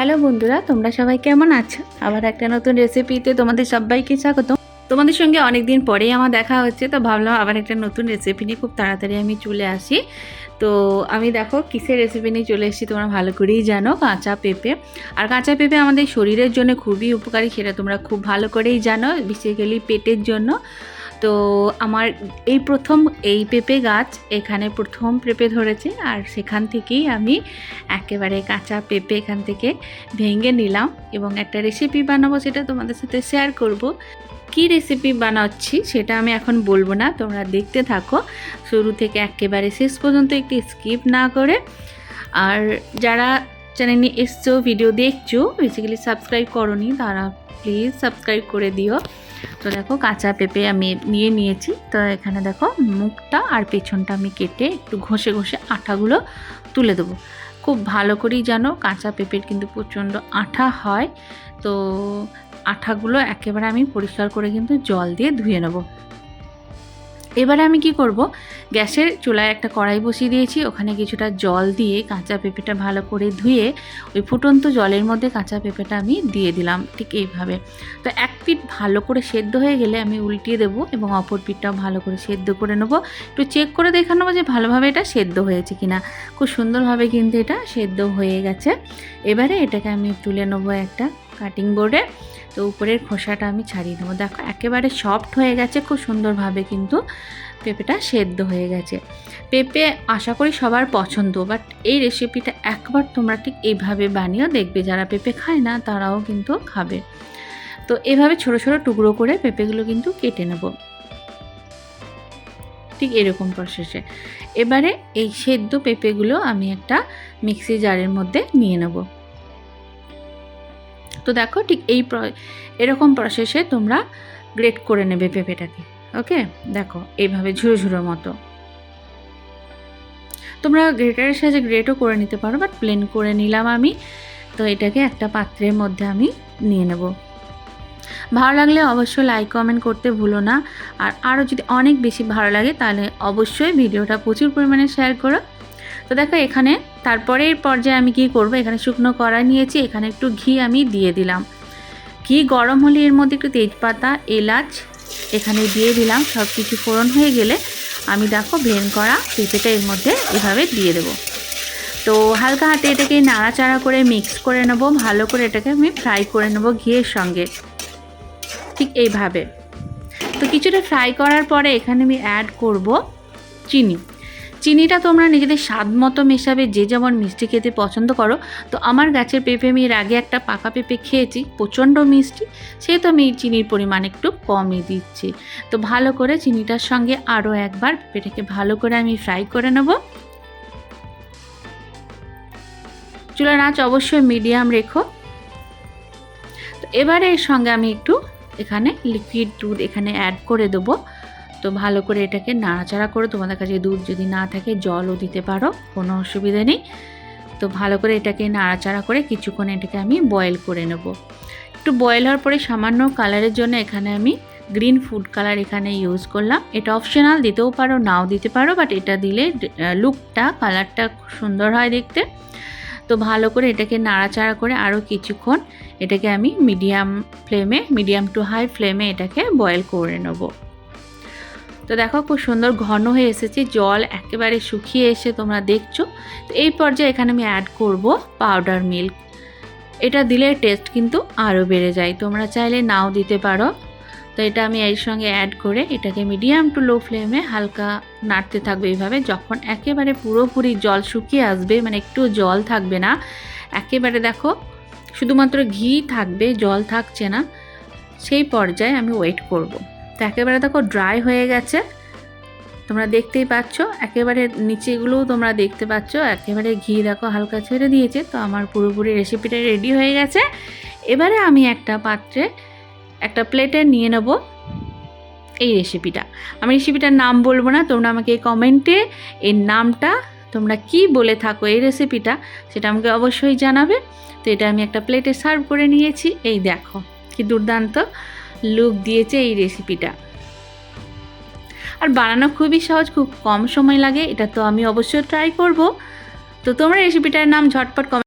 Hello বন্ধুরা, তোমরা সবাই কেমন আছো? আবার একটা নতুন রেসিপিতে তোমাদের সবাইকে স্বাগত। তোমাদের সঙ্গে অনেক দিন পরেই আমার দেখা হচ্ছে, তো ভাবলাম আবার একটা নতুন রেসিপি নিয়ে খুব তাড়াতাড়ি আমি চলে আসি। তো আমি দেখো কিসের রেসিপি নিয়ে চলে এসেছি তোমরা ভালো করেই জানো, কাঁচা পেঁপে। আর কাঁচা পেঁপে আমাদের শরীরের জন্য খুবই উপকারী, সেটা তোমরা খুব ভালো করেই জানো বেসিক্যালি পেটের জন্য। তো আমার এই প্রথম এই পেঁপে গাছ এখানে প্রথম পেঁপে ধরেছে আর সেখান থেকেই আমি একেবারে কাঁচা পেঁপে এখান থেকে ভেঙে নিলাম এবং একটা রেসিপি বানাবো সেটা তোমাদের সাথে শেয়ার করব। কি রেসিপি বানাচ্ছি সেটা আমি এখন বলব না, তোমরা দেখতে থাকো। শুরু থেকে একেবারে শেষ পর্যন্ত একটি স্কিপ না করে। আর যারা চ্যানেলে এসছো ভিডিও দেখছ বেসিক্যালি সাবস্ক্রাইব করনি, তারা প্লিজ সাবস্ক্রাইব করে দিও। তো দেখো কাঁচা পেঁপে আমি নিয়ে নিয়েছি। তো এখানে দেখো মুখটা আর পেছনটা আমি কেটে একটু ঘষে ঘষে আঠাগুলো তুলে দেবো। খুব ভালো করেই জানো কাঁচা পেঁপের কিন্তু প্রচণ্ড আঠা হয়। তো আঠাগুলো একেবারে আমি পরিষ্কার করে কিন্তু জল দিয়ে ধুয়ে নেব। এবারে আমি কি করব? গ্যাসের চুলায় একটা কড়াই বসিয়ে দিয়েছি, ওখানে কিছুটা জল দিয়ে কাঁচা পেঁপেটা ভালো করে ধুয়ে ওই ফুটন্ত জলের মধ্যে কাঁচা পেঁপেটা আমি দিয়ে দিলাম, ঠিক এইভাবে। তো এক পিঠ ভালো করে সেদ্ধ হয়ে গেলে আমি উল্টিয়ে দেবো এবং অপর পিঠটাও ভালো করে সেদ্ধ করে নেব। একটু চেক করে দেখে নেব যে ভালোভাবে এটা সেদ্ধ হয়েছে কিনা। খুব সুন্দরভাবে কিন্তু এটা সেদ্ধ হয়ে গেছে। এবারে এটাকে আমি তুলে নেব একটা কাটিং বোর্ডে তো উপরের খোসাটা আমি ছাড়িয়ে নেব দেখো, একেবারে সফট হয়ে গেছে, খুব সুন্দরভাবে কিন্তু পেঁপেটা সেদ্ধ হয়ে গেছে। পেঁপে আশা করি সবার পছন্দ বাট এই রেসিপিটা একবার তোমরা ঠিক এইভাবে বানিয়েও দেখবে। যারা পেঁপে খায় না, তারাও কিন্তু খাবে। তো এভাবে ছোট ছোট টুকরো করে পেঁপেগুলো কিন্তু কেটে নেব। ঠিক এরকম প্রসেসে এবারে এই সেদ্ধ পেঁপেগুলো আমি একটা মিক্সি জারের মধ্যে নিয়ে নেব। তো দেখো ঠিক এই প্র এরকম প্রসেসে তোমরা গ্রেট করে নেবে পেঁপেটাকে ওকে দেখো, এইভাবে ঝুড়ো ঝুড়োর মতো। তোমরা গ্রেটারের সাহায্যে গ্রেটও করে নিতে পারো বাট প্লেন করে নিলাম আমি। তো এটাকে একটা পাত্রের মধ্যে আমি নিয়ে নেব। ভালো লাগলে অবশ্যই লাইক কমেন্ট করতে ভুলো না। আর আরও যদি অনেক বেশি ভালো লাগে, তাহলে অবশ্যই ভিডিওটা প্রচুর পরিমাণে শেয়ার করো। তো দেখো এখানে তারপরের পর্যায়ে আমি কি করব, এখানে শুকনো কড়াই নিয়েছি, এখানে একটু ঘি আমি দিয়ে দিলাম। ঘি গরম হলে এর মধ্যে একটু তেজপাতা, এলাচ এখানে দিয়ে দিলাম সব কিছু ফোড়ন হয়ে গেলে আমি দেখো ব্লেন্ড করা পেঁপেটা এর মধ্যে এভাবে দিয়ে দেবো। তো হালকা হাতে এটাকে নাড়াচাড়া করে মিক্স করে নেব, ভালো করে এটাকে আমি ফ্রাই করে নেব ঘিয়ের সঙ্গে। ঠিক এইভাবে। তো কিছুটা ফ্রাই করার পরে এখানে আমি অ্যাড করব চিনি। চিনিটা তোমরা নিজেদের স্বাদ মতো মেশাবে, যে যেমন মিষ্টি খেতে পছন্দ করো। তো আমার গাছের পেঁপে আমি এর আগে একটা পাকা পেঁপে খেয়েছি, প্রচণ্ড মিষ্টি, সেহেতু আমি চিনির পরিমাণ একটু কমই দিচ্ছি। তো ভালো করে চিনিটার সঙ্গে আরও একবার পেঁপেটাকে ভালো করে আমি ফ্রাই করে নেব। চুলার আঁচ অবশ্যই মিডিয়াম রেখো। তো এবারে এর সঙ্গে আমি একটু এখানে লিকুইড দুধ এখানে অ্যাড করে দেবো। তো ভালো করে এটাকে নাড়াচাড়া করে তোমাদের কাছে দুধ যদি না থাকে, জলও দিতে পারো, কোনো অসুবিধা নেই। তো ভালো করে এটাকে নাড়াচাড়া করে কিছুক্ষণ এটাকে আমি বয়েল করে নেব। একটু বয়েল হওয়ার পরে সামান্য কালারের জন্য এখানে আমি গ্রিন ফুড কালার এখানে ইউজ করলাম। এটা অপশনাল দিতেও পারো, নাও দিতে পারো বাট এটা দিলে লুকটা কালারটা সুন্দর হয় দেখতে। তো ভালো করে এটাকে নাড়াচাড়া করে আরও কিছুক্ষণ এটাকে আমি মিডিয়াম ফ্লেমে মিডিয়াম টু হাই ফ্লেমে এটাকে বয়েল করে নেব। তো দেখো খুব সুন্দর ঘন হয়ে এসেছে, জল একেবারে শুকিয়ে এসে তোমরা দেখছ। তো এই পর্যায়ে এখানে আমি অ্যাড করব পাউডার মিল্ক এটা দিলে টেস্ট কিন্তু আরও বেড়ে যায়, তোমরা চাইলে নাও দিতে পারো। তো এটা আমি এর সঙ্গে অ্যাড করে এটাকে মিডিয়াম টু লো ফ্লেমে হালকা নাড়তে থাকবে এইভাবে, যখন একেবারে পুরোপুরি জল শুকিয়ে আসবে মানে একটু জল থাকবে না, একেবারে দেখো শুধুমাত্র ঘি থাকবে, জল থাকছে না, সেই পর্যায়ে আমি ওয়েট করব। তো একেবারে দেখো ড্রাই হয়ে গেছে। তোমরা দেখতেই পাচ্ছ, একেবারে নিচেগুলোও তোমরা দেখতে পাচ্ছ, একেবারে ঘি দেখো হালকা ছেড়ে দিয়েছে, তো আমার পুরোপুরি রেসিপিটা রেডি হয়ে গেছে। এবারে আমি একটা পাত্রে, একটা প্লেটে নিয়ে নেব এই রেসিপিটা আমি রেসিপিটার নাম বলব না, তোমরা আমাকে কমেন্টে এর নামটা, তোমরা কি বলে থাকো এই রেসিপিটা সেটা আমাকে অবশ্যই জানাবে। তো এটা আমি একটা প্লেটে সার্ভ করে নিয়েছি, এই দেখো কি দুর্দান্ত। লুক দিয়েছে এই রেসিপিটা আর বানানো খুবই সহজ, খুব কম সময় লাগে, এটা তো আমি অবশ্যই ট্রাই করব। তো তোমরা রেসিপিটার নাম ঝটপট